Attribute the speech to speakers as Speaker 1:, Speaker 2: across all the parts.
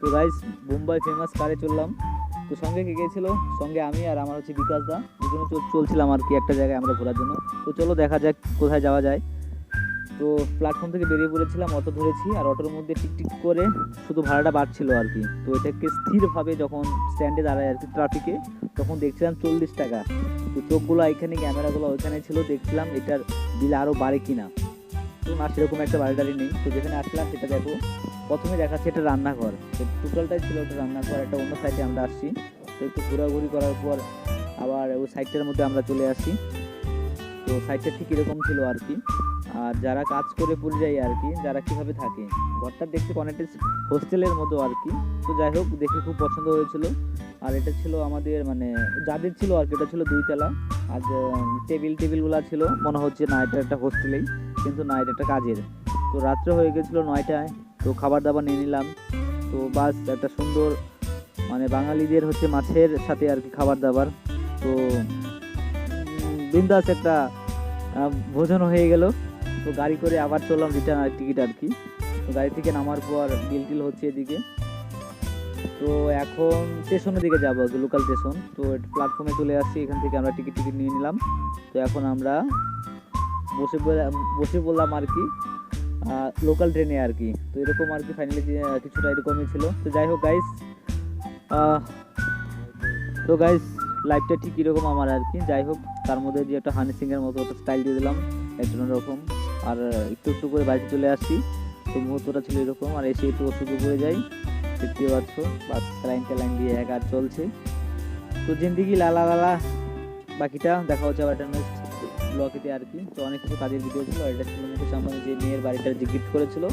Speaker 1: তো guys Mumbai famous কারে চললাম। তো সঙ্গে কে গিয়েছিল সঙ্গে আমি আর আমার হচ্ছে বিকাশ দা। দুজনে চল- চলছিলাম আর কি একটা জায়গায় আমরা ঘোরার জন্য। তো চলো দেখা যাক কোথায় যাওয়া যায়। তো প্ল্যাটফর্ম থেকে বেরিয়ে পড়েছিলাম, অটো ধরেছি আর অটোর মধ্যে টিকটিক করে শুধু ভাড়াটা বাড়ছিল আর কি। তো এটাকে স্থিরভাবে যখন স্ট্যান্ডে দাঁড়ায় আর কি ট্রাফিকে তখন দেখছিলাম চল্লিশ টাকা। তো চোখগুলো এখানে ক্যামেরাগুলো ওইখানে ছিল, দেখছিলাম এটার বিল আরও বাড়ে কিনা। তো না, সেরকম একটা বাড়ি নেই। তো যেখানে আসলাম, সেটা দেখো। প্রথমে দেখাচ্ছে এটা রান্নাঘর। তো টোটালটাই ছিল একটা রান্নাঘর, একটা অন্য সাইডে আমরা আসছি। তো একটু ঘোরাঘুরি করার পর আবার ওই সাইডটার মধ্যে আমরা চলে আসি তো সাইডটা ঠিক এরকম ছিল আর কি। আর যারা কাজ করে পরিযায়ী আর কি, যারা কীভাবে থাকে, ঘরটা দেখতে অনেকটা হোস্টেলের মতো আর কি। তো যাই হোক, দেখে খুব পছন্দ হয়েছিল। আর এটা ছিল আমাদের মানে যাদের ছিল আর কি এটা ছিল দুইতলা। আর টেবিল টেবিলগুলো ছিল, মনে হচ্ছে না এটা একটা হোস্টেলেই, কিন্তু না, এটা একটা কাজের। তো রাত্রে হয়ে গেছিল নয়টায়। তো খাবার দাবার নিয়ে নিলাম। তো বাস, একটা সুন্দর মানে বাঙালিদের হচ্ছে মাছের সাথে আর কি খাবার দাবার তো বিন্দাস একটা ভোজন হয়ে গেল। তো গাড়ি করে আবার চললাম রিটার্ন আর টিকিট আর কি। তো গাড়ি থেকে নামার পর বিল টিল হচ্ছে এদিকে। তো এখন স্টেশনের দিকে যাব লোকাল স্টেশন তো প্ল্যাটফর্মে চলে আসছি, এখান থেকে আমরা টিকিট টিকিট নিয়ে নিলাম। তো এখন আমরা বসে বসে বললাম আর কি। লোকাল ট্রেনে আর কি। তো এরকম আর কি ফাইনালি কিছুটা এরকমই ছিল। তো যাই হোক গাইস তো গাইস লাইফটা ঠিক এরকম আমার আর কি। যাই হোক, তার মধ্যে যে একটা হানি সিংয়ের মতো একটা স্টাইল দিয়ে দিলাম, একজন রকম আর একটু একটু করে বাড়িতে চলে আসছি। তো মুহূর্তটা ছিল এরকম। আর এসে একটু ওষুধ করে যাই দেখতে পাচ্ছ, বাস স্যালাইন ট্যালাইন দিয়ে এক আর চলছে। তো জিন্দিগি লালা লালা বাকিটা দেখা হচ্ছে আবার একটা নেক্সট ব্লকেতে আর কি। তো অনেক কিছু কাজের ভিডিও ছিল। এটা ছিল যে মেয়ের বাড়িটা যে গিফট করেছিল,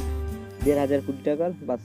Speaker 1: দেড় হাজার কোটি টাকার, বাস